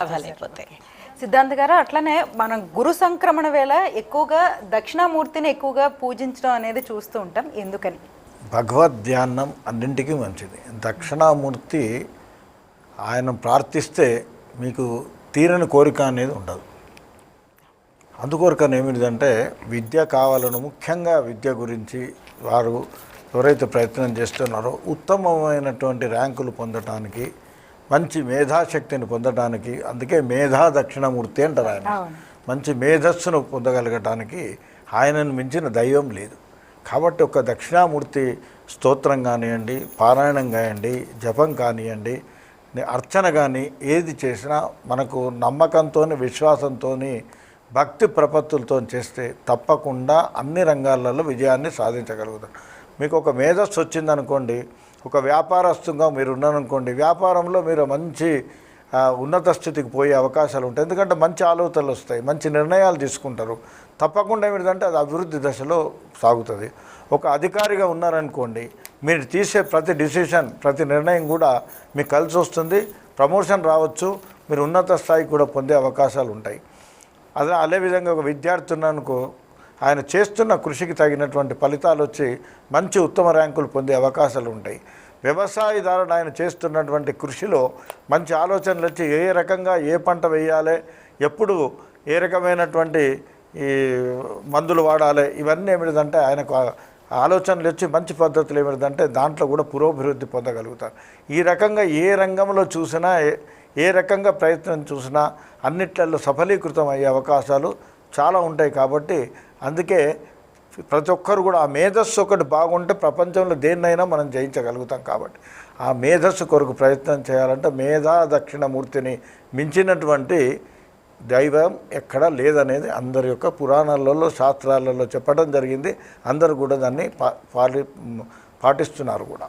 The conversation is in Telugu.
లాభాలైపోతాయి సిద్ధాంత్ గారు అట్లనే మనం గురు సంక్రమణ వేళ ఎక్కువగా దక్షిణామూర్తిని ఎక్కువగా పూజించడం అనేది చూస్తూ ఉంటాం. ఎందుకని? భగవద్ ధ్యానం అన్నింటికీ మంచిది. దక్షిణామూర్తి ఆయన ప్రార్థిస్తే మీకు తీరని కోరిక అనేది ఉండదు. అందుకొరకని ఏమిటిదంటే విద్య కావాలను ముఖ్యంగా విద్య గురించి వారు ఎవరైతే ప్రయత్నం చేస్తున్నారో ఉత్తమమైనటువంటి ర్యాంకులు పొందటానికి మంచి మేధాశక్తిని పొందటానికి అందుకే మేధా దక్షిణామూర్తి అంటారు ఆయన. మంచి మేధస్సును పొందగలగటానికి ఆయనను మించిన దైవం లేదు. కాబట్టి ఒక దక్షిణామూర్తి స్తోత్రం కానివ్వండి పారాయణం కానివ్వండి జపం కానివ్వండి అర్చన కానీ ఏది చేసినా మనకు నమ్మకంతో విశ్వాసంతో భక్తి ప్రపత్తులతో చేస్తే తప్పకుండా అన్ని రంగాలలో విజయాన్ని సాధించగలుగుతారు మీకు ఒక మేధస్సు వచ్చిందనుకోండి ఒక వ్యాపారస్తుగా మీరు ఉన్నారనుకోండి వ్యాపారంలో మీరు మంచి ఉన్నత స్థితికి పోయే అవకాశాలు ఉంటాయి. ఎందుకంటే మంచి ఆలోచనలు వస్తాయి మంచి నిర్ణయాలు తీసుకుంటారు. తప్పకుండా ఏమిటంటే అది అభివృద్ధి దశలో సాగుతుంది. ఒక అధికారిగా ఉన్నారనుకోండి మీరు తీసే ప్రతి డిసిషన్ ప్రతి నిర్ణయం కూడా మీకు కలిసి వస్తుంది ప్రమోషన్ రావచ్చు మీరు ఉన్నత స్థాయికి కూడా పొందే అవకాశాలు ఉంటాయి. అదే అదేవిధంగా ఒక విద్యార్థి ఉన్నానుకో ఆయన చేస్తున్న కృషికి తగినటువంటి ఫలితాలు వచ్చి మంచి ఉత్తమ ర్యాంకులు పొందే అవకాశాలు ఉంటాయి. వ్యవసాయదారుడు ఆయన చేస్తున్నటువంటి కృషిలో మంచి ఆలోచనలు వచ్చి ఏ రకంగా ఏ పంట వేయాలి ఎప్పుడు ఏ రకమైనటువంటి ఈ మందులు వాడాలి ఇవన్నీ ఏమిటంటే ఆయనకు ఆలోచనలు వచ్చి మంచి పద్ధతులు ఏమిటంటే దాంట్లో కూడా పురోభివృద్ధి పొందగలుగుతారు. ఈ రకంగా ఏ రంగంలో చూసినా ఏ- ఏ రకంగా ప్రయత్నం చూసినా అన్నిట్లలో సఫలీకృతం అయ్యే అవకాశాలు చాలా ఉంటాయి కాబట్టి అందుకే ప్రతి ఒక్కరు కూడా ఆ మేధస్సు ఒకటి బాగుంటే ప్రపంచంలో దేన్నైనా మనం జయించగలుగుతాం కాబట్టి. ఆ మేధస్సు కొరకు ప్రయత్నం చేయాలంటే మేధా దక్షిణమూర్తిని మించినటువంటి దైవం ఎక్కడా లేదనేది అందరి యొక్క పురాణాలలో శాస్త్రాలలో చెప్పడం జరిగింది. అందరూ కూడా దాన్ని పా పాటిస్తున్నారు కూడా.